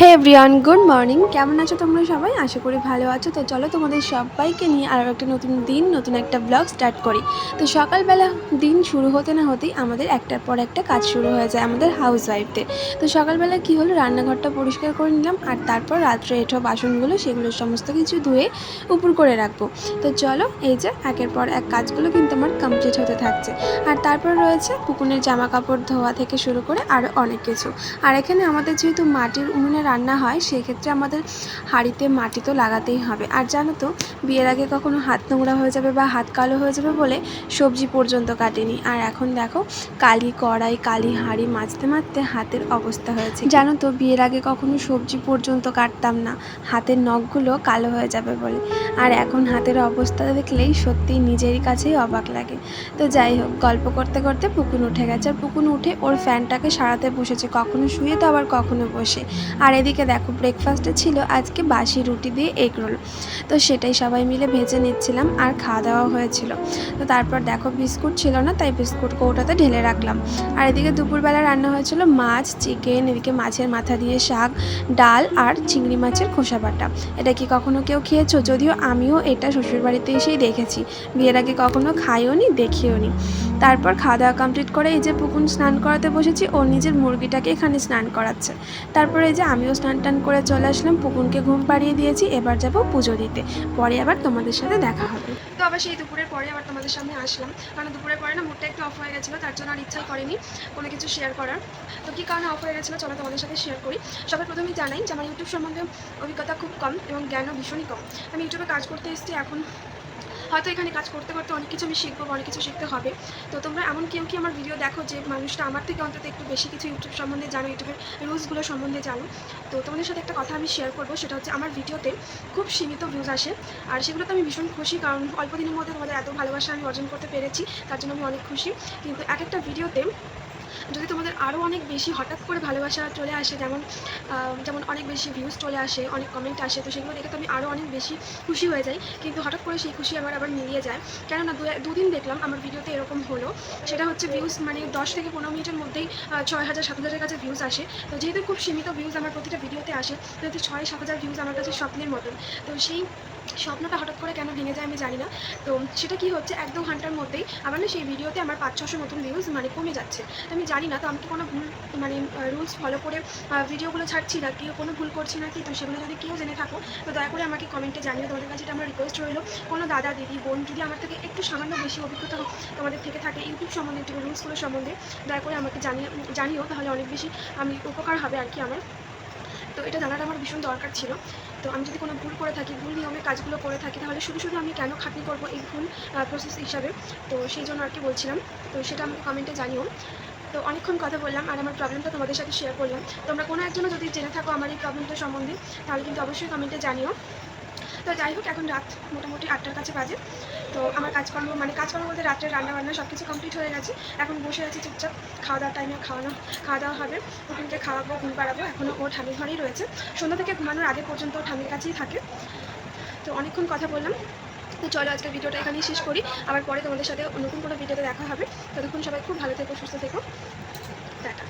হে everyone good morning কেমন আছো তোমরা সবাই? আশা করি ভালো আছো। তো চলো তোমাদের সবাইকে নিয়ে আরও একটা নতুন দিন, নতুন একটা ব্লগ স্টার্ট করি। তো সকালবেলা দিন শুরু হতে না হতেই আমাদের একটার পর একটা কাজ শুরু হয়ে যায় আমাদের হাউস ওয়াইফদের তো সকালবেলা কি হলো? রান্নাঘরটা পরিষ্কার করে নিলাম আর তারপর রাত্রে এঁঠো বাসনগুলো সেগুলো সমস্ত কিছু ধুয়ে উপর করে রাখব। তো চলো, এই যে একের পর এক কাজগুলো কিন্তু আমার কমপ্লিট হতে থাকছে। আর তারপর রয়েছে পুকুনের জামা কাপড় ধোয়া থেকে শুরু করে আরও অনেক কিছু। আর এখানে আমাদের যেহেতু মাটির উনুনে রান্না হয়, সেক্ষেত্রে আমাদের হাঁড়িতে মাটি তো লাগাতেই হবে। আর জানো তো, বিয়ের আগে কখনো হাত নোংরা হয়ে যাবে বা হাত কালো হয়ে যাবে বলে সবজি পর্যন্ত কাটেনি। আর এখন দেখো, কালি কড়াই, কালি হাঁড়ি মাজতে মাজতে হাতের অবস্থা হয়েছে। জানো তো, বিয়ের আগে কখনো সবজি পর্যন্ত কাটতাম না। হাতের নখগুলো কালো হয়ে যাবে বলে। আর এখন হাতের অবস্থা দেখলেই সত্যি নিজেরই কাছেই অবাক লাগে। তো যাই হোক, গল্প করতে করতে পুকুন উঠে গেছে। আর পুকুন উঠে ওর ফ্যানটাকে সারাতে বসেছে। কখনো শুয়ে তো আবার কখনো বসে। আর এদিকে দেখো ব্রেকফাস্টে ছিল আজকে বাসি রুটি দিয়ে এগ রোল তো সেটাই সবাই মিলে ভেজে নিচ্ছিলাম আর খাওয়া দাওয়া হয়েছিল। তো তারপর দেখো, বিস্কুট ছিল না, তাই বিস্কুট কৌটাতে ঢেলে রাখলাম। আর এদিকে দুপুরবেলা রান্না হয়েছিল মাছ চিকেন এদিকে মাছের মাথা দিয়ে শাক, ডাল আর চিংড়ি মাছের খোসা বাটা। এটা কি কখনো কেউ খেয়েছো? যদিও আমিও এটা শ্বশুরবাড়িতে এসেই দেখেছি। বিয়ের আগে কখনো খাইও নি দেখিও নি তারপর খাওয়া দাওয়া কমপ্লিট করে এই যে পুকুন স্নান করাতে বসেছি, ও নিজের মুরগিটাকে এখানে স্নান করাচ্ছে। তারপরে এই যে আমিও স্নান টান করে চলে আসলাম পুকুনকে ঘুম পাড়িয়ে দিয়েছি, এবার যাব পুজো দিতে। পরে আবার তোমাদের সাথে দেখা হবে। তো আবার সেই দুপুরের পরে আবার তোমাদের সামনে আসলাম। কারণ দুপুরের পরে না মুডটা একটু অফ হয়ে গেছিল, তার জন্য আর ইচ্ছাই করেনি কোনো কিছু শেয়ার করার। তো কী কারণে অফ হয়ে গেছিল চলো তোমাদের সাথে শেয়ার করি। সবার প্রথমেই জানাই যে আমার ইউটিউব সম্বন্ধে অভিজ্ঞতা খুব কম এবং জ্ঞানও ভীষণই কম। আমি ইউটিউবে কাজ করতে এসেছি, এখন হয়তো এখানে কাজ করতে করতে অনেক কিছু আমি শিখব অনেক কিছু শিখতে হবে। তো তোমরা এমন কেউ কি আমার ভিডিও দেখো যে মানুষটা আমার থেকে অন্তত একটু বেশি কিছু ইউটিউব সম্বন্ধে জানো ইউটিউবের রুলসগুলো সম্বন্ধে জানো। তো তোমাদের সাথে একটা কথা আমি শেয়ার করব, সেটা হচ্ছে আমার ভিডিওতে খুব সীমিত ভিউজ আসে। আর সেগুলো তো আমি ভীষণ খুশি, কারণ অল্প দিনের মধ্যে তোমাদের এত ভালোবাসা আমি অর্জন করতে পেরেছি, তার জন্য আমি অনেক খুশি। কিন্তু এক একটা ভিডিওতে যদি তোমাদের আরও অনেক বেশি হঠাৎ করে ভালোবাসা চলে আসে, যেমন যেমন অনেক বেশি ভিউজ চলে আসে, অনেক কমেন্ট আসে, তো সেগুলো দেখে তো আমি আরও অনেক বেশি খুশি হয়ে যাই। কিন্তু হঠাৎ করে সেই খুশি আমার আবার মিলিয়ে যায়। কেননা দুদিন দেখলাম আমার ভিডিওতে এরকম হলো। সেটা হচ্ছে ভিউজ মানে দশ থেকে পনেরো মিনিটের মধ্যেই ছয় হাজার, সাত হাজারের কাছে ভিউজ আসে। তো যেহেতু খুব সীমিত ভিউজ আমার প্রতিটা ভিডিওতে আসে যেহেতু ছয়, সাত হাজার ভিউজ আমার কাছে স্বপ্নের মতন। তো সেই স্বপ্নটা হঠাৎ করে কেন ভেঙে যায় আমি জানি না। তো সেটা কি হচ্ছে? এক দু ঘণ্টার মধ্যেই আমার না সেই ভিডিওতে আমার পাঁচ, ছশো মতন ভিউজ মানে কমে যাচ্ছে। তো আমি জানি না, তো আমি কি কোনো ভুল মানে রুলস ফলো করে ভিডিওগুলো ছাড়ছি না কি কোনো ভুল করছি না কি? তো সেগুলো যদি কেউ জেনে থাকো, তো দয়া করে আমাকে কমেন্টে জানিও। তোমাদের কাছে এটা আমার রিকোয়েস্ট রইল, কোনো দাদা, দিদি, বোন যদি আমার থেকে একটু সামান্য বেশি অভিজ্ঞতা তোমাদের থেকে থাকে ইউটিউব সম্বন্ধে রুলসগুলো সম্বন্ধে, দয়া করে আমাকে জানিয়ে জানিও, তাহলে অনেক বেশি আমি উপকার হবে আর কি আমার। তো এটা জানাটা আমার ভীষণ দরকার ছিল। তো আমি যদি কোনো ভুল করে থাকি, ভুল নিয়মে কাজগুলো করে থাকি, তাহলে শুধু শুধু আমি কেন খাটনি করব এই ভুল প্রসেস হিসাবে? তো সেই জন্য আর কি বলছিলাম। তো সেটা আমাকে কমেন্টে জানিও। তো অনেকক্ষণ কথা বললাম আর আমার প্রবলেমটা তোমাদের সাথে শেয়ার করলাম। তোমরা কোনো একজনও যদি জেনে থাকো আমার এই প্রবলেমটা সম্বন্ধে, তাহলে কিন্তু অবশ্যই কমেন্টে জানিও। তো যাই হোক, এখন রাত মোটামুটি আটটার কাছে বাজে। তো আমার কাজকর্ম মানে কাজকর্ম বলতে রাত্রে রান্না বান্না সব কিছু কমপ্লিট হয়ে গেছে। এখন বসে আছি চুপচাপ। খাওয়া দাওয়ার টাইমে খাওয়ানো খাওয়া দাওয়া হবে। ওখানকে খাওয়াবো, ঘুম পাড়াবো। এখনও ও ঠামির ঘরেই রয়েছে। সন্ধ্যা থেকে ঘুমানোর আগে পর্যন্ত ঠামির কাছেই থাকে। তো অনেকক্ষণ কথা বললাম। তো চলো আজকের ভিডিওটা এখানেই শেষ করি। আবার পরে তোমাদের সাথে নতুন কোনো ভিডিওতে দেখা হবে। ততক্ষণ সবাই খুব ভালো থেকো, সুস্থ থেকো। টাটা।